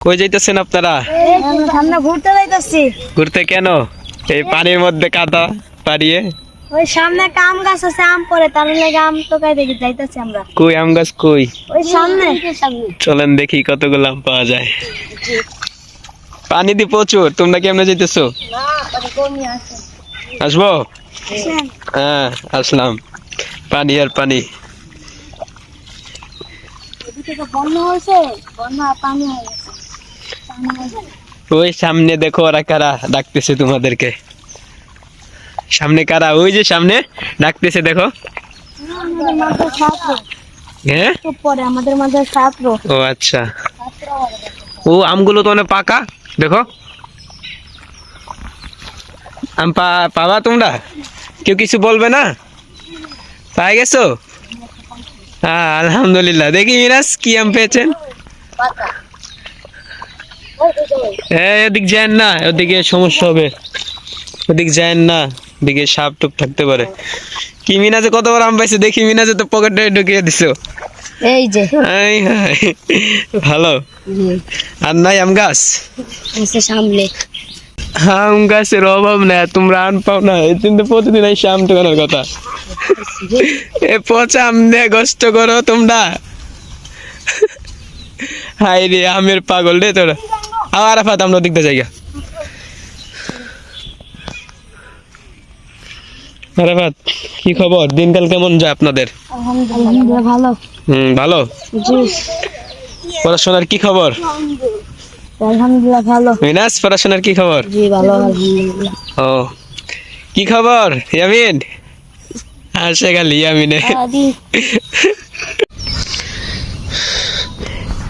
কই যাইতেছেন আপনারা? আমরা ঘুরতে যাইতেছি। ঘুরতে কেন? এই পানির মধ্যে কাদা পাড়িয়ে? ওই সামনে একটা আম গাছ আছে আম পরে তার লেগে আম তোকাই দেখি যাইতেছি আমরা। কই আম গাছ কই? ওই সামনে। চলেন দেখি কতগুলো আম পাওয়া যায়। পানি দি প্রচুর তোমরা কেমনে যাইতেছো? আসব? হ্যাঁ আসলাম। পানি আর পানি। বন্যা হয়েছে বন্যা পানি হয়ে হয়ে গেছে। ওই সামনে দেখো ওরা কারা ডাকতেছে তোমাদেরকে। সামনে কারা? ওই যে সামনে ডাকতেছে, দেখো। হ্যাঁ? ও আচ্ছা। ও, আমগুলো তো অনেক পাকা, দেখো। আম পাবা তোমরা? কেউ কিছু বলবে না? পাই গেছো? হ্যাঁ আলহামদুলিল্লাহ। দেখি মিরাজ, কি আম পেয়েছেন? হ্যাঁ এদিক যান না ওদিকে সমস্যা হবে। ওদিক যান না ওদিকে সাপ টুপ থাকতে পারে। কি মিনাজে কত বড় আম পাইছে দেখি মিনাজে তো পকেটে ঢুকিয়ে দিছো। এই যে। ভালো। আর নাই আম গাছ? সামনে। আম গাছের অভাব নাই তোমরা আম পাও না। এই প্রতিদিন এই আম টোকানোর কথা। এ পচা আম দিয়ে কষ্ট করো তোমরা। হাই রে আমের পাগল রে তোরা। আবার আফাত আমরা দিকতে জায়গা আরাফাত কি খবর? দিনকাল কেমন যায় আপনাদের? আলহামদুলিল্লাহ ভালো। হুম ভালো? জি। পড়াশোনার কি খবর? আলহামদুলিল্লাহ ভালো। মিনাস পড়াশোনার কি খবর? জি ভালো আলহামদুলিল্লাহ। ও কি খবর ইয়ামিন? আসে খালি ইয়ামিনে।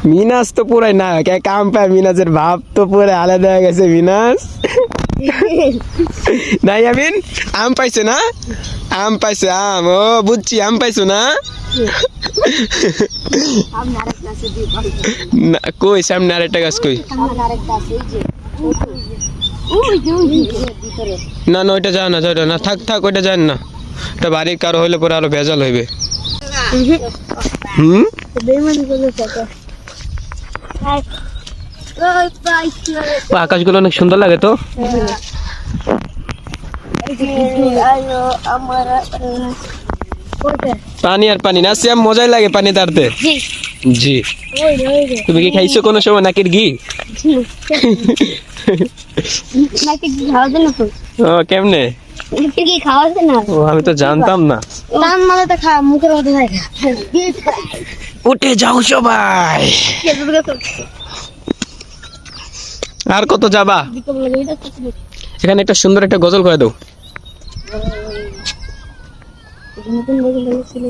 মিনাস তো পুরাই না কে কাম পায় মিনাসের ভাব তো পুরো আলাদা হয়ে গেছে মিনাস। না ইয়ামিন আম পাইছো না? আম পাইছো আম। ও বুঝছি আম পাইছো না? কই সামনে আরেকটা গাছ কই? না না ওইটা যায় না যায় না থাক থাক ওইটা যায় না। এটা বাড়ির কারও হইলে পরে আরও ভেজাল হইবে। হুম বেমানি করলে কত ওই বাইক ও আকাশগুলো অনেক সুন্দর লাগে তো? পানি আর পানি না? সেম মজাই লাগে পানি তারতে জি। তুমি কি খাইছো কোনো সময় নাকির ঘি? ও কেমনে? কি খাওয়া না? ও আমি তো জানতাম না। টান মালে তো খা মুখের মধ্যে উঠে যাও সবাই। আর কত যাবা? এখানে একটা সুন্দর একটা গজল করে দাও। নতুন বগল ছিল